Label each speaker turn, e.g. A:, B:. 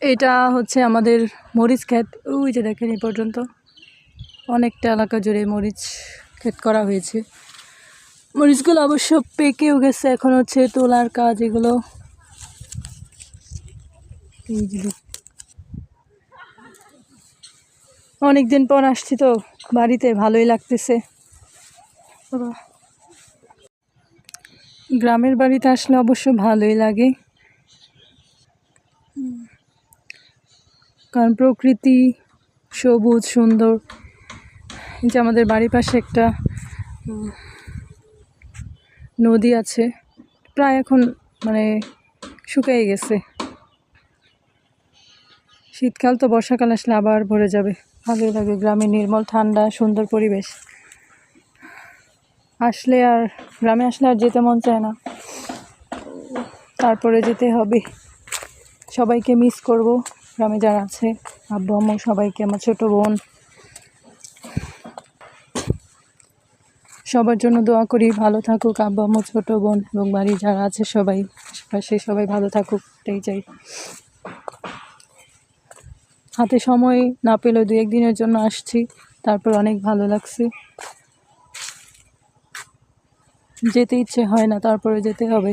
A: এটা হচ্ছে আমাদের মরিচ ক্ষেত। ওই যে দেখেন এই পর্যন্ত। অনেকটা এলাকা জুড়ে মরিচ ক্ষেত করা হয়েছে। মরিচগুলো অবশ্য পেকেও গেছে। এখন হচ্ছে তোলার কাজ এগুলো। দেখ- অনেকদিন পর আসছি তো বাড়িতে, ভালোই লাগতেছে। গ্রামের বাড়িতে আসলে অবশ্য ভালোই লাগে। কারণ প্রকৃতি সবুজ, সুন্দর। যে আমাদের বাড়ির পাশে একটা নদী আছে। প্রায় এখন মানে শুকিয়ে গেছে। শীতকাল তো বর্ষাকাল আসলে আবার ভরে যাবে। ভালোই লাগে গ্রামে নির্মল, ঠান্ডা, সুন্দর পরিবেশ। আসলে আর গ্রামে আসলে আর যেতে মন চায় না। তারপরে যেতে হবে। সবাইকে মিস করব। গ্রামে যারা আছে, আব্বু, আম্মু সবাইকে, আমার ছোট বোন। সবার জন্য দোয়া করি, ভালো থাকুক আব্বু, আম্মু, ছোট বোন এবং বাড়ি যারা আছে সবাই, আশেপাশে সবাই ভালো থাকুক, এটাই চাই। হাতে সময় না পেলেও দু একদিনের জন্য আসছি, তারপর অনেক ভালো লাগছে। যেতে ইচ্ছে হয় না, তারপরে যেতে হবে।